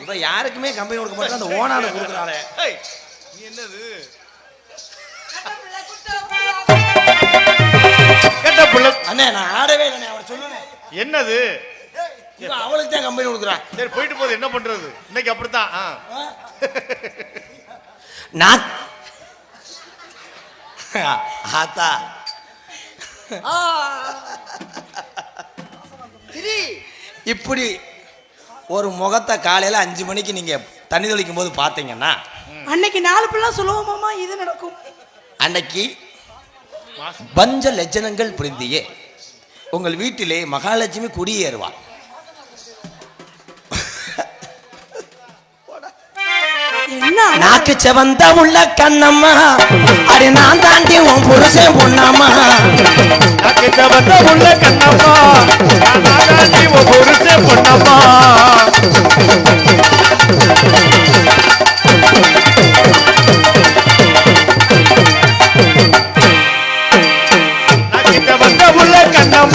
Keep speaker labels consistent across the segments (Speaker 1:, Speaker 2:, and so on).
Speaker 1: இப்ப யாருக்குமே கம்பெனி கொடுக்க மாட்டேன் அந்த ஓனான கொடுக்குறாளே.
Speaker 2: ஏய், நீ என்னது? கெட்ட புள்ள.
Speaker 1: அண்ணே நான் ஆடவே இல்லை அவன் சொல்லுனேன்
Speaker 2: என்னது?
Speaker 1: அவளுக்கு தான் கம்பெனி கொடுக்குறான்
Speaker 2: சரி போயிட்டு போகுது என்ன பண்றது? இன்னைக்கு அப்படித்தான்.
Speaker 1: நான் ஆத்தா. இப்படி ஒரு முகத்தை காலையில அஞ்சு மணிக்கு நீங்க தண்ணி தெளிக்கும் போது பார்த்தீங்கன்னா
Speaker 3: அன்னைக்கு நாலு பிள்ளை சுலபமாமா இது நடக்கும்.
Speaker 1: அன்னைக்கு பஞ்ச லட்சணங்கள் புரிந்தியே. உங்கள் வீட்டிலே மகாலட்சுமி குடியேறுவாள்.
Speaker 3: என்ன
Speaker 1: நாக்கு செவந்த உள்ள கண்ணம்மா அடி நான் தாண்டி உன் புருஷன் பொண்ணம்மா.
Speaker 2: நாக்கிட்ட வந்த உள்ள கண்ணம்மா.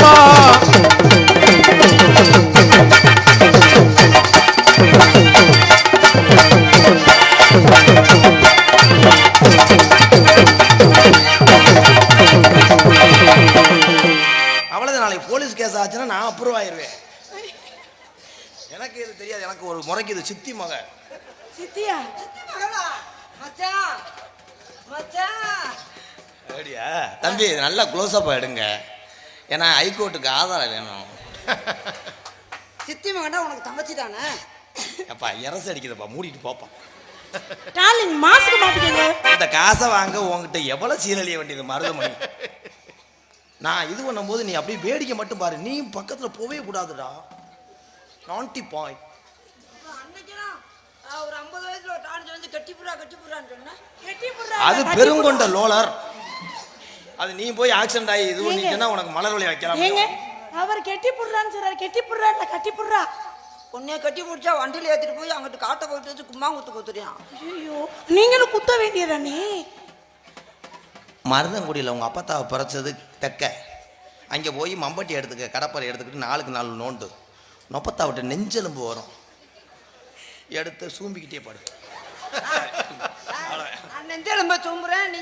Speaker 2: கண்ணம்மா
Speaker 1: அவ்வளவு நாளைக்கு போலீஸ் கேஸ் ஆச்சுன்னா நான் அப்ரூவ் ஆயிருவேன். எனக்கு இது தெரியாது. எனக்கு ஒரு முறைக்கு இது சித்தி மக.
Speaker 3: சித்தியா?
Speaker 4: மச்சான் மச்சான்
Speaker 1: அப்படியா தம்பி நல்லா க்ளோஸ் அப் எடுங்க. ஏன்னா ஹைகோர்ட்டுக்கு ஆதாரம் வேணும்.
Speaker 4: சித்தி மகனா உனக்கு தங்கச்சி தானே
Speaker 1: அப்பா இரசு அடிக்குதுப்பா மூடிட்டு போப்பா.
Speaker 3: டார்லிங் மாஸ்க் மாட்டிக்கங்க
Speaker 1: இந்த காசை வாங்க உன்கிட்ட எவ்வளவு சீரழிய வேண்டியது மருதமணி? நான் இது பண்ணும்போது நீ அப்படியே வேடிக்கை மட்டும் பாரு. நீ பக்கத்துல போவே கூடாதுடா. நான்டி பாய் அது பெருங்கொண்ட. லோலர். அது நீ போய் ஆக்சிடென்ட் ஆகி இது பண்ணிட்டேன்னா உனக்கு மலர் வழி வைக்கலாம்
Speaker 3: ஏங்க. அவர் கெட்டி புடுறான்னு சொல்றாரு. கெட்டி புடுறா இல்ல கட்டி புடுறா.
Speaker 4: உன்னைய கட்டி முடிச்சா வண்டியில ஏத்திட்டு போய் அங்கிட்டு காட்டை போயிட்டு வச்சு கும்மா குத்து குத்துறியான்
Speaker 3: ஐயோ நீங்களும் குத்த வேண்டியதானே
Speaker 1: மருதங்குடியில் உங்க அப்பத்தாவை பிறச்சது தெக்க. அங்கே போய் மம்பட்டி எடுத்துக்க கடப்பாரை எடுத்துக்கிட்டு நாளுக்கு நாலு நோண்டு. நொப்பத்தா விட்டு நெஞ்செலும்பு வரும். எடுத்து சூம்பிக்கிட்டே பாடு.
Speaker 4: நெஞ்செலும்ப தும்புறேன் நீ?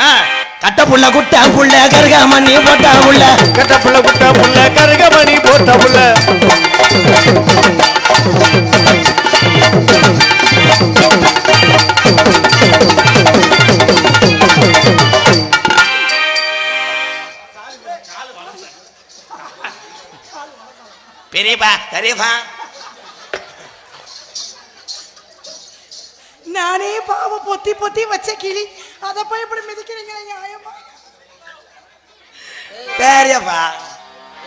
Speaker 1: ஆ, கட்ட புள்ள குட்ட புள்ள கருகாமண்ணி போட்டா புள்ள.
Speaker 2: கட்ட புள்ள குட்ட புள்ள கருகமணி போட்ட புள்ள.
Speaker 1: பெரியப்பா பெரியப்பா.
Speaker 3: நானே பாவ பொத்தி பொத்தி வச்ச கிளி அதை போய் இப்படி மிதிக்கிறீங்க நியாயமா
Speaker 1: பெரியப்பா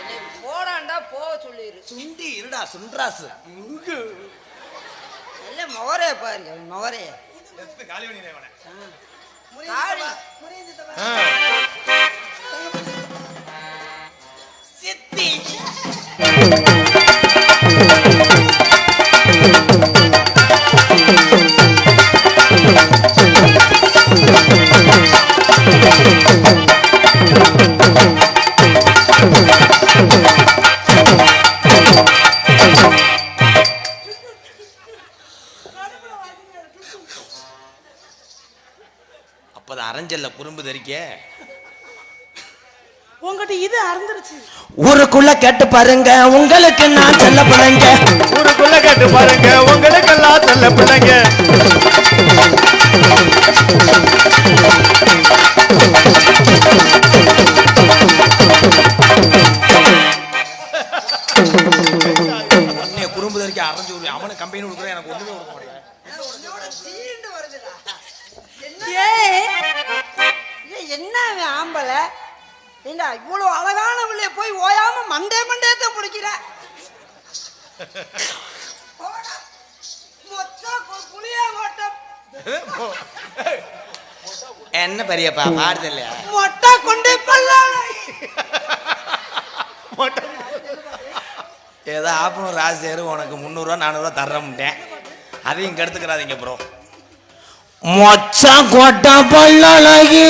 Speaker 4: என்னை போடாண்டா போக சொல்லிடு
Speaker 1: சுண்டி இருடா சுண்ட்ராசு
Speaker 4: நல்ல முகரே பாரு அவன் முகரே காளி
Speaker 1: சித்தி அப்பதான் அரஞ்சல்ல குறும்பு தெரிக்க.
Speaker 3: உங்ககிட்ட இது அறந்துருச்சு.
Speaker 1: ஊருக்குள்ள கேட்டு பாருங்க உங்களுக்கு நான் செல்ல பிள்ளைங்க.
Speaker 2: ஊருக்குள்ள கேட்டு பாருங்க உங்களுக்கெல்லாம் செல்ல பிள்ளைங்க.
Speaker 1: உன்னைய குறும்பு தெரிக்க அரைஞ்சு விடுவேன் அவனுக்கு கம்பெனி கொடுக்குறேன் எனக்கு ஒண்ணுமே கொடுக்க மாட்டேன்
Speaker 4: என்ன அவன் ஆம்பளை? ஏண்டா இவ்வளவு அழகான பிள்ளைய போய் ஓயாம மண்டே மண்டேத்த முடிக்கிற போடா. மொத்த கு- புளியாங்கோட்டம்
Speaker 1: என்ன பெரியப்பா பாடுது இல்லையா
Speaker 4: மொட்டை கொண்டு. கொள்ளாத
Speaker 1: ஏதோ ஆப்பனூர் ராசியாரு உனக்கு முந்நூறுரூவா நானூறுரூவா தர்றமுட்டேன் அதையும் கெடுத்துக்கிறாதீங்க ப்ரோ மொச்ச கொட்ட பல்லழகி